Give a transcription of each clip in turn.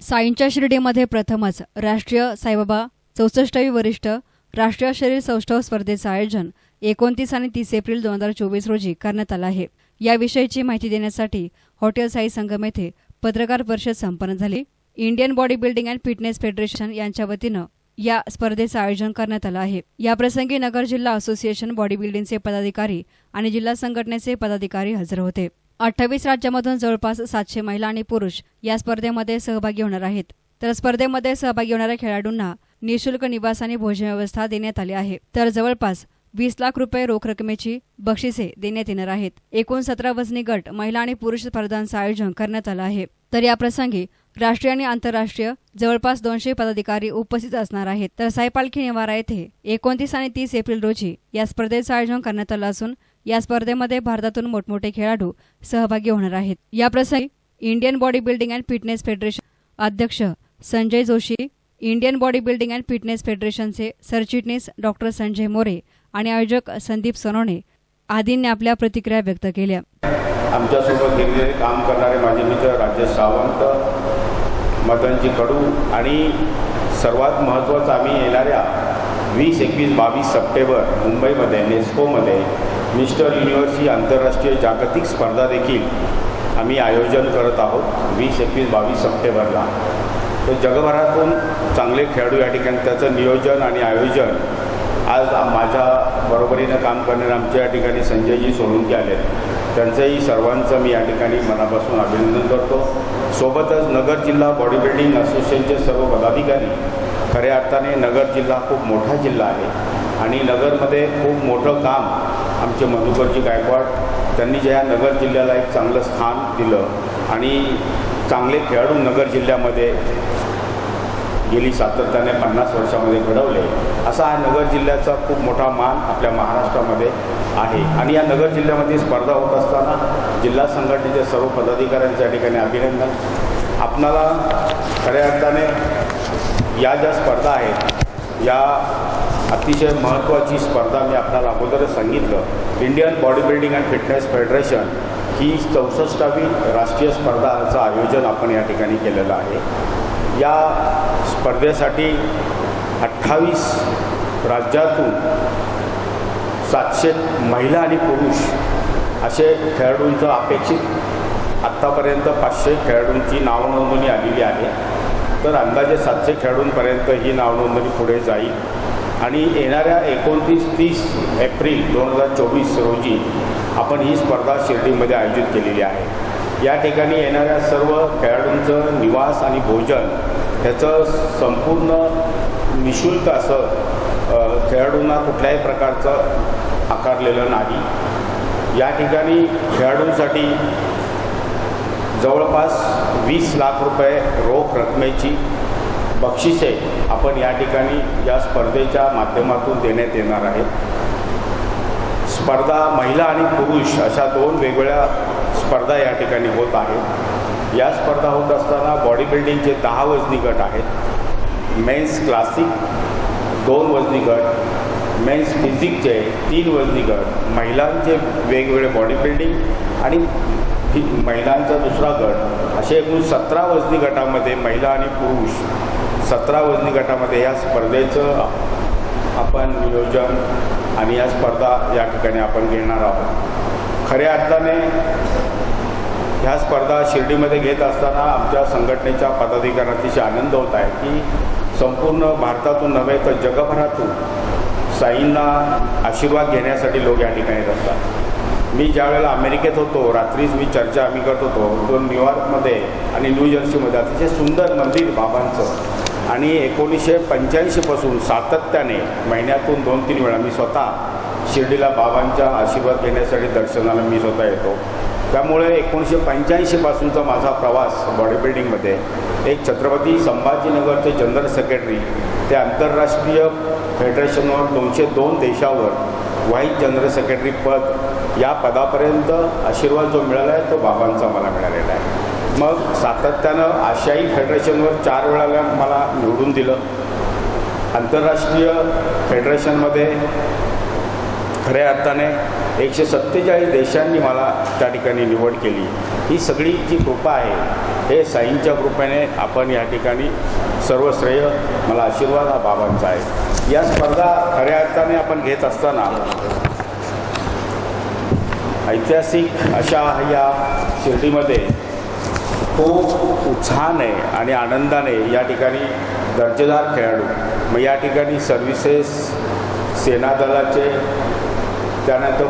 साईंच्या शिर्डीमध्ये प्रथमच राष्ट्रीय साईबाबा चौसष्टावी वरिष्ठ राष्ट्रीय शरीर सौष्ठव स्पर्धेचं आयोजन एकोणतीस आणि तीस एप्रिल दोन हजार चोवीस रोजी करण्यात आलं आहे. याविषयीची माहिती देण्यासाठी हॉटेल साई संगम येथे पत्रकार परिषद संपन्न झाली. Indian body building and fitness federation यांच्या वतीनं या स्पर्धेचं आयोजन करण्यात आलं आहे. याप्रसंगी नगर जिल्हा असोसिएशन बॉडी बिल्डिंगचे पदाधिकारी आणि जिल्हा संघटनेचे पदाधिकारी हजर होते. अठ्ठावीस राज्यामधून जवळपास सातशे महिला आणि पुरुष या स्पर्धेमध्ये सहभागी होणार आहेत. तर स्पर्धेमध्ये सहभागी होणाऱ्या खेळाडूंना निशुल्क निवास आणि भोजन व्यवस्था देण्यात आली आहे. तर जवळपास वीस लाख रुपये रोख रकमेची बक्षिसे देण्यात येणार आहेत. एकूण सतरा वजनी गट महिला आणि पुरुष स्पर्धांचं आयोजन करण्यात आलं आहे. तर या प्रसंगी राष्ट्रीय आणि आंतरराष्ट्रीय जवळपास दोनशे पदाधिकारी उपस्थित असणार आहेत. तर साईपालखी निवारा येथे एकोणतीस आणि तीस एप्रिल रोजी या स्पर्धेचं आयोजन करण्यात आलं असून या स्पर्धेमध्ये भारतातून मोठमोठे खेळाडू सहभागी होणार आहेत. याप्रसंगी Indian body building and fitness federation अध्यक्ष Sanjay Joshi Indian body building and fitness फेडरेशनचे सरचिटणीस डॉक्टर संजय मोरे आणि आयोजक संदीप सोनोने आदींनी आपल्या प्रतिक्रिया व्यक्त केल्या. आमच्यासोबत गेलेले काम करणारे माझे मित्र राजेश सावंत मदनजी कडू आणि सर्वात महत्त्वाचं आम्ही येणाऱ्या वीस एकवीस बावीस सप्टेंबर मुंबईमध्ये नेस्कोमध्ये मिस्टर युनिव्हर्सिटी आंतरराष्ट्रीय जागतिक स्पर्धा देखील आम्ही आयोजन करत आहोत. वीस एकवीस बावीस सप्टेंबरला. तर जगभरातून चांगले खेळाडू या ठिकाणी त्याचं नियोजन आणि आयोजन आज माझ्या बरोबरीनं काम करणारे आमच्या या ठिकाणी संजयजी सोळुंके आले त्यांचंही सर्वांचं मी या ठिकाणी मनापासून अभिनंदन करतो. सोबतच नगर जिल्हा बॉडी बिल्डिंग असोसिएशनचे सर्व पदाधिकारी खऱ्या अर्थाने नगर जिल्हा खूप मोठा जिल्हा आहे. आणि नगरमध्ये खूप मोठं काम आमचे मधुकरजी गायकवाड त्यांनी ज्या नगर जिल्ह्याला एक चांगलं स्थान दिलं आणि चांगले खेळाडू नगर जिल्ह्यामध्ये गेली सातत्याने पन्नास वर्षामध्ये घडवले असा हा नगर जिल्ह्याचा खूप मोठा मान आपल्या महाराष्ट्रामध्ये आहे. आणि या नगर जिल्ह्यामध्ये स्पर्धा होत असताना जिल्हा संघटनेच्या सर्व पदाधिकाऱ्यांच्या ठिकाणी अभिनंदन. आपणाला खऱ्या अर्थाने या ज्या स्पर्धा आहेत या अतिशय महत्त्वाची स्पर्धा मी आपल्याला अगोदरच सांगितलं. Indian body building and fitness federation ही चौसष्टावी राष्ट्रीय स्पर्धाचं आयोजन आपण या ठिकाणी केलेलं आहे. या स्पर्धेसाठी अठ्ठावीस राज्यातून सातशे महिला आणि पुरुष असे खेळाडूंचं अपेक्षित आत्तापर्यंत पाचशे खेळाडूंची नावनोंदणी आलेली आहे. तर अंदाजे सातशे खेळाडूंपर्यंत ही नावनोंदणी पुढे जाईल. आणि येणाऱ्या एकोणतीस तीस एप्रिल दोन हजार चोवीस रोजी आपण ही स्पर्धा शिर्डीमध्ये आयोजित केलेली आहे. या ठिकाणी येणाऱ्या सर्व खेळाडूंचं निवास आणि भोजन ह्याचं संपूर्ण निशुल्क असं खेळाडूंना कुठल्याही प्रकारचं आकारलेलं नाही. या ठिकाणी खेळाडूंसाठी जवळपास वीस लाख रुपये रोख रकमेची बक्षिसे आपण या ठिकाणी या स्पर्धेच्या माध्यमातून देण्यात येणार आहे. स्पर्धा महिला आणि पुरुष अशा दोन वेगवेगळ्या स्पर्धा या ठिकाणी होत आहेत. या स्पर्धा होत असताना बॉडी बिल्डिंगचे दहा वजनी गट आहेत. मेन्स क्लासिक दोन वजनी गट मेन्स फिजिकचे तीन वजनी गट महिलांचे वेगवेगळे बॉडी बिल्डिंग आणि महिलांचा दुसरा गट. असे एकूण सतरा वजनी गटामध्ये महिला आणि पुरुष सतरा वजनी गटामध्ये या स्पर्धेचं आपण नियोजन आणि या स्पर्धा या ठिकाणी आपण घेणार आहोत. खऱ्या अर्थाने ह्या स्पर्धा शिर्डीमध्ये घेत असताना आमच्या संघटनेच्या पदाधिकाऱ्यांना अतिशय आनंद होत आहे की संपूर्ण भारतातून नव्हे तर जगभरातून साईंना आशीर्वाद घेण्यासाठी लोक या ठिकाणी येत असतात. मी ज्यावेळेला अमेरिकेत होतो रात्रीच मी चर्चा आम्ही करत होतो. तो न्यूयॉर्कमध्ये आणि न्यू जर्सीमध्ये अतिशय सुंदर मंदिर बाबांचं आणि एकोणीसशे पंच्याऐंशीपासून सातत्याने महिन्यातून दोन तीन वेळा मी स्वतः शिर्डीला बाबांचा आशीर्वाद घेण्यासाठी दर्शनाला मी स्वतः येतो. त्यामुळे एकोणीसशे पंच्याऐंशीपासूनचा माझा प्रवास बॉडी बिल्डिंगमध्ये एक छत्रपती संभाजीनगरचे जनरल सेक्रेटरी ते आंतरराष्ट्रीय फेडरेशनवर दोनशे दोन देशावर व्हाईस जनरल सेक्रेटरी पद या पदापर्यंत आशीर्वाद जो मिळाला आहे तो बाबांचा मला मिळालेला आहे. मग सातत्यानं आशियाई फेडरेशनवर चार वेळाला मला निवडून दिलं. आंतरराष्ट्रीय फेडरेशनमध्ये खऱ्या अर्थाने एकशे सत्तेचाळीस देशांनी मला त्या ठिकाणी निवड केली. ही सगळी जी कृपा आहे हे साईंच्या कृपेने आपण या ठिकाणी सर्व श्रेय मला आशीर्वाद हा बाबांचा आहे. या स्पर्धा खऱ्या अर्थाने आपण घेत असताना ऐतिहासिक अशा या शिर्डीमध्ये खूप उत्साहाने आणि आनंदाने या ठिकाणी दर्जेदार खेळाडू मग या ठिकाणी सर्व्हिसेस सेनादलाचे त्यानंतर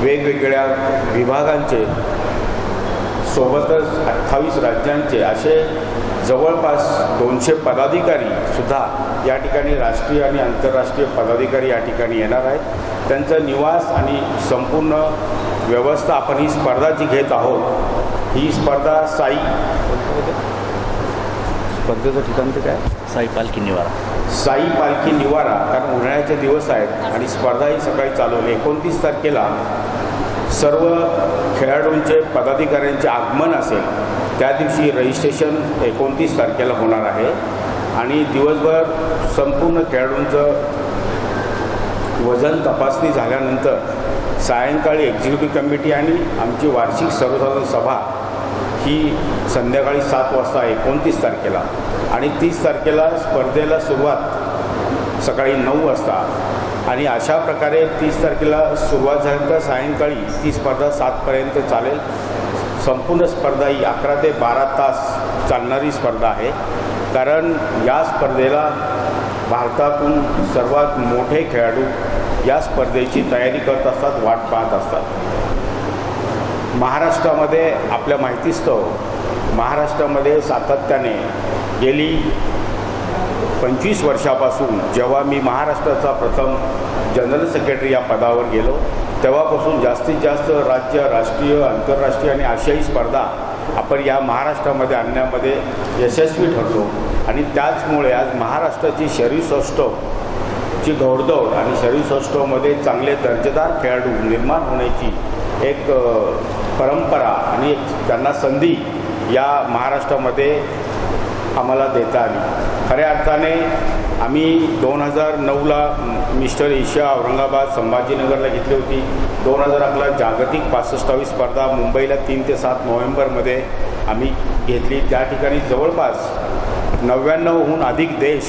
वेगवेगळ्या विभागांचे सोबतच अठ्ठावीस राज्यांचे असे जवळपास दोनशे पदाधिकारी सुद्धा या ठिकाणी राष्ट्रीय आणि आंतरराष्ट्रीय पदाधिकारी या ठिकाणी येणार आहेत. त्यांचा निवास आणि संपूर्ण व्यवस्था आपण ही स्पर्धा जी घेत आहोत. ही स्पर्धा साई. स्पर्धेचं ठिकाण ते काय? साई पालखी निवारा. साई पालखी निवारा. कारण उन्हाळ्याचे दिवस आहेत आणि स्पर्धा ही सकाळी चालू होईल. एकोणतीस तारखेला सर्व खेळाडूंचे पदाधिकाऱ्यांचे आगमन असेल. त्या दिवशी रजिस्ट्रेशन एकोणतीस तारखेला होणार आहे. आणि दिवसभर संपूर्ण खेळाडूंचं वजन तपासणी झाल्यानंतर सायंकाळी एक्झिक्युटिव्ह कमिटी आणि आमची वार्षिक सर्वसाधारण सभा ही संध्याकाळी सात वाजता एकोणतीस तारखेला आणि तीस तारखेला स्पर्धेला सुरुवात सकाळी नऊ वाजता. आणि अशा प्रकारे तीस तारखेला सुरुवात झाल्यानंतर सायंकाळी ती स्पर्धा सातपर्यंत चालेल. संपूर्ण स्पर्धा ही अकरा ते बारा तास चालणारी स्पर्धा आहे. कारण या स्पर्धेला भारतातून सर्वात मोठे खेळाडू या स्पर्धेची तयारी करत असतात वाट पाहत असतात. महाराष्ट्रामध्ये आपल्या माहितीस्तव महाराष्ट्रामध्ये सातत्याने गेली पंचवीस वर्षापासून जेव्हा मी महाराष्ट्राचा प्रथम जनरल सेक्रेटरी या पदावर गेलो तेव्हापासून जास्तीत जास्त राज्य राष्ट्रीय आंतरराष्ट्रीय आणि आशियाई स्पर्धा आपण या महाराष्ट्रामध्ये आणण्यामध्ये यशस्वी ठरलो. आणि त्याचमुळे आज महाराष्ट्राची शरीरसौष्ठव ची घोडदौड आणि शरीरसौष्ठवमध्ये चांगले दर्जेदार खेळाडू निर्माण होण्याची एक परंपरा आणि एक त्यांना संधी या महाराष्ट्रामध्ये आम्हाला देता आली. खऱ्या अर्थाने आम्ही दोन हजार नऊला मिस्टर एशिया औरंगाबाद संभाजीनगरला घेतली होती. दोन हजार अकरा जागतिक पासष्टावी स्पर्धा मुंबईला तीन ते सात नोव्हेंबरमध्ये आम्ही घेतली. त्या ठिकाणी जवळपास नव्याण्णवहून अधिक देश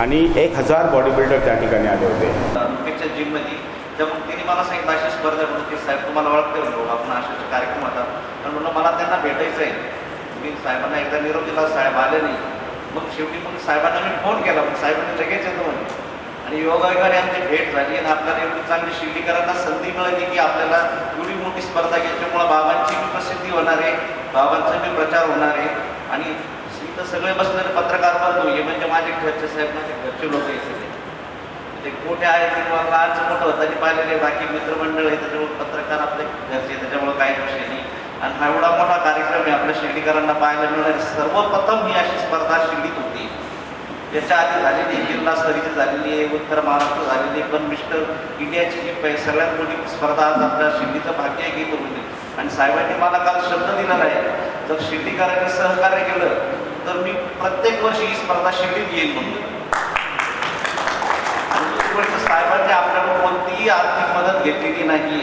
आणि एक हजार बॉडी बिल्डर त्या ठिकाणी आले होते. नुकतीच्या जिममध्ये मग तिने मला सांगितलं अशी स्पर्धा म्हणून की साहेब तुम्हाला ओळखते म्हणतो आपण असे असे कार्यक्रम होता. पण म्हणून मला त्यांना भेटायचं आहे मी साहेबांना एकदा निरोप दिला साहेब आले नाही. मग शेवटी मग साहेबांना मी फोन केला मग साहेबांनी लगेच येतो म्हणे आणि योगायोगाने आमची भेट झाली आणि आपल्याला एवढी चांगली शिर्डीकरांना संधी मिळाली की आपल्याला एवढी मोठी स्पर्धा घ्यायच्यामुळं बाबांची प्रसिद्धी होणार आहे बाबांचा बी प्रचार होणार आहे. आणि तर सगळे बसलेले पत्रकार बंधू हे म्हणजे माझे घरचे साहेब माझे घरचे लोक सगळे म्हणजे ते कुठे आहेत ते मला लहानचं होतं होताना पाहिलेले बाकी मित्रमंडळ आहे त्याच्यामुळे पत्रकार आपले घरचे त्याच्यामुळे काही विषय नाही. आणि हा एवढा मोठा कार्यक्रम आहे आपल्या शिर्डीकरांना पाहायला मिळणारी सर्वप्रथम ही अशी स्पर्धा शिर्डीत होती. याच्या आधी झालेली आहे, जिल्हा स्तरीची झालेली आहे उत्तर महाराष्ट्र झालेली आहे. पण मिस्टर इंडियाची जी सगळ्यात मोठी स्पर्धा आज आपल्या शिर्डीचं भाग्य आहे की होती म्हणजे. आणि साहेबांनी मला काल शब्द दिलेला आहे जर शिर्डीकरांनी सहकार्य केलं. तर मी प्रत्येक वर्षी ही स्पर्धा शिर्डीत येईल म्हणून. दुसरी गोष्ट साहेबांनी आपल्याकडून कोणतीही आर्थिक मदत घेतलेली नाही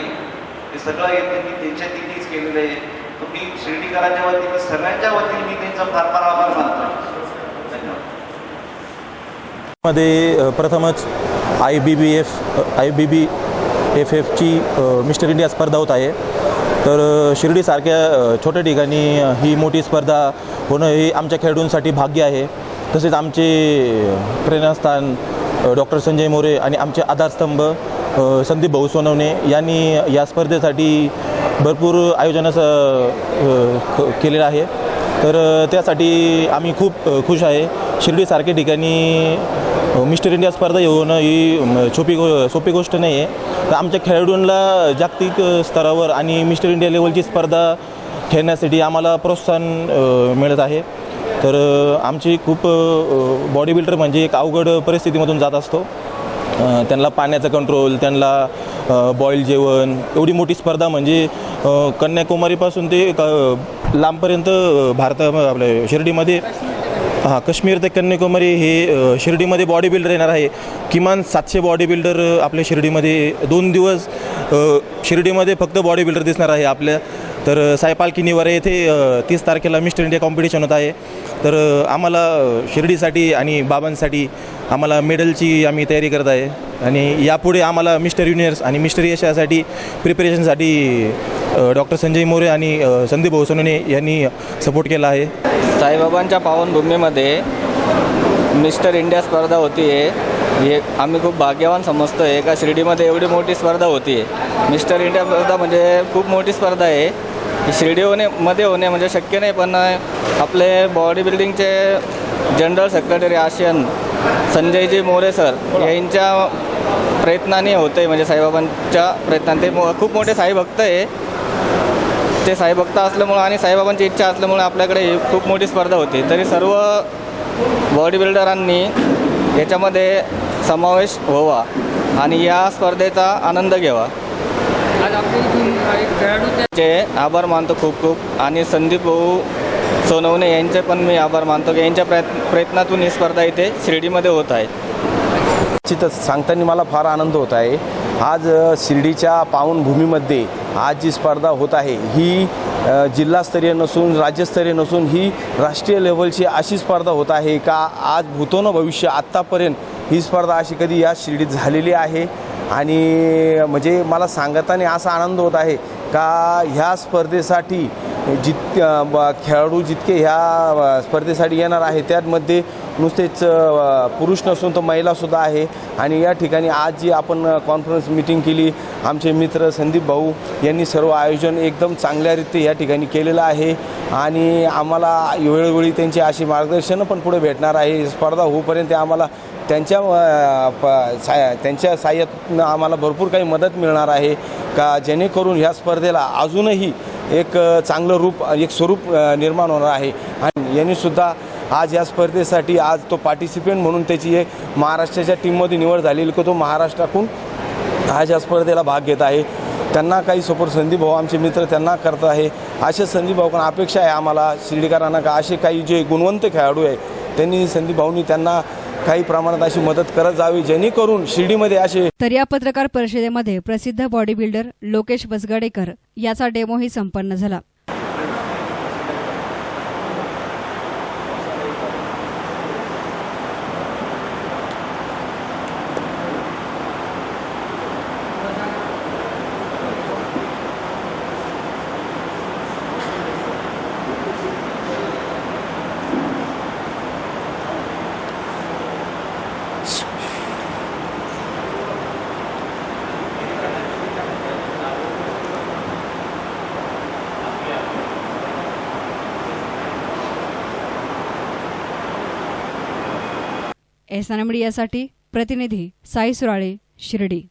हे सगळं येते मी त्यांच्या तिथेच केलेलं आहे. तर मी शिर्डीकरांच्या वतीने सगळ्यांच्या वतीने मी त्यांचा फार फार आभार मानतो. मध्ये प्रथमच I B B F I B B F एफची mister India स्पर्धा होत आहे. तर शिर्डीसारख्या छोट्या ठिकाणी ही मोठी स्पर्धा होणं हे आमच्या खेळाडूंसाठी भाग्य आहे. तसेच आमचे प्रेरणास्थान डॉक्टर संजय मोरे आणि आमचे आधारस्तंभ संदीप भाऊ सोनवणे यांनी या स्पर्धेसाठी भरपूर आयोजन केलेलं आहे. तर त्यासाठी आम्ही खूप खुश आहे. शिर्डीसारख्या ठिकाणी मिस्टर इंडिया स्पर्धा होणं ही सोपी गो सोपी गोष्ट नाही आहे तर आमच्या खेळाडूंना जागतिक स्तरावर आणि मिस्टर इंडिया लेवलची स्पर्धा खेळण्यासाठी आम्हाला प्रोत्साहन मिळत आहे. तर आमची खूप बॉडी बिल्डर म्हणजे एक अवघड परिस्थितीमधून जात असतो. त्यांना पाण्याचा कंट्रोल त्यांना बॉईल जेवण एवढी मोठी स्पर्धा म्हणजे कन्याकुमारीपासून ते क- लांबपर्यंत भारता आपल्या शिर्डीमध्ये हां काश्मीर ते कन्याकुमारी हे शिर्डीमध्ये बॉडी बिल्डर येणार आहे. किमान सातशे बॉडी बिल्डर आपल्या शिर्डीमध्ये दोन दिवस शिर्डीमध्ये फक्त बॉडी बिल्डर दिसणार आहे आपल्या तर अ, किनीवर येथे तीस तारखेला मिस्टर इंडिया कॉम्पिटिशन होत आहे. तर आम्हाला शिर्डीसाठी आणि बाबांसाठी आम्हाला मेडलची आम्ही तयारी करत आहे. आणि यापुढे आम्हाला मिस्टर युनियर्स आणि मिस्टर एशियासाठी प्रिपरेशनसाठी डॉक्टर संजय मोरे आणि संदीप भाऊ यांनी सपोर्ट केला आहे. साईबाबांच्या पावनभूमीमध्ये मिस्टर इंडिया स्पर्धा होती आहे हे आम्ही खूप भाग्यवान समजतो आहे का शिर्डीमध्ये एवढी मोठी स्पर्धा होती आहे मिस्टर इंडिया स्पर्धा म्हणजे खूप मोठी स्पर्धा आहे. शिर्डी होणे मध्ये होणे म्हणजे शक्य नाही पण आपले body बिल्डिंगचे general secretary Asian Sanjayji More sir यांच्या प्रयत्नाने होते म्हणजे साईबाबांच्या प्रयत्नाने. ते मो- खूप मोठे साईभक्त आहे. ते साईभक्त असल्यामुळं आणि साईबाबांची इच्छा असल्यामुळे आपल्याकडे खूप मोठी स्पर्धा होती. तरी सर्व बॉडी बिल्डरांनी याच्यामध्ये समावेश व्हावा आणि या स्पर्धेचा आनंद घ्यावा. चे आभार मानतो खूप खूप. आणि संदीप भाऊ सोनवणे यांचे पण मी आभार मानतो की यांच्या प्रयत्न प्रयत्नातून ही स्पर्धा इथे शिर्डीमध्ये होत आहे. निश्चितच सांगताना मला फार आनंद होत आहे. आज शिर्डीच्या पावनभूमीमध्ये आज जी स्पर्धा होत आहे ही जिल्हास्तरीय नसून राज्यस्तरीय नसून ही राष्ट्रीय लेवलची अशी स्पर्धा होत आहे का आज भूतोनं भविष्य आत्तापर्यंत ही स्पर्धा अशी कधी या शिर्डीत झालेली आहे? आणि म्हणजे मला सांगताना असा आनंद होत आहे का ह्या स्पर्धेसाठी जित ब- खेळाडू जितके ह्या स्पर्धेसाठी येणार आहे त्यामध्ये नुसतेच पुरुष नसून तर महिलासुद्धा आहे. आणि या ठिकाणी आज जी आपण कॉन्फरन्स मिटिंग केली आमचे मित्र संदीप भाऊ यांनी सर्व आयोजन एकदम चांगल्यारीत्या या ठिकाणी केलेलं आहे. आणि आम्हाला वेळोवेळी त्यांचे अशी मार्गदर्शन पण पुढे भेटणार आहे. स्पर्धा होईपर्यंत आम्हाला त्यांच्या प- त्यांच्या साह्यातनं आम्हाला भरपूर काही मदत मिळणार आहे का जेणेकरून ह्या स्पर्धेला अजूनही एक चांगलं रूप एक स्वरूप निर्माण होणार आहे. आणि यांनीसुद्धा आज या स्पर्धेसाठी आज तो पार्टिसिपेंट म्हणून त्याची एक महाराष्ट्राच्या टीममध्ये निवड झालेली की तो महाराष्ट्रातून आज या स्पर्धेला भाग घेत आहे. त्यांना काही सपोर्ट संदीप भाऊ आमचे मित्र त्यांना करत आहे. असे संदीप भाऊकडून अपेक्षा आहे आम्हाला शिर्डीकरांना का? असे काही जे गुणवंत खेळाडू आहे त्यांनी संदीप भाऊनी त्यांना काही प्रमाणात अशी मदत करत जावी जेणेकरून शिर्डीमध्ये असे तर या पत्रकार परिषदेमध्ये प्रसिद्ध बॉडी बिल्डर लोकेश बसगाडेकर याचा डेमोही संपन्न झाला. एस मीडियासाठी प्रतिनिधी साई सुराळे शिर्डी.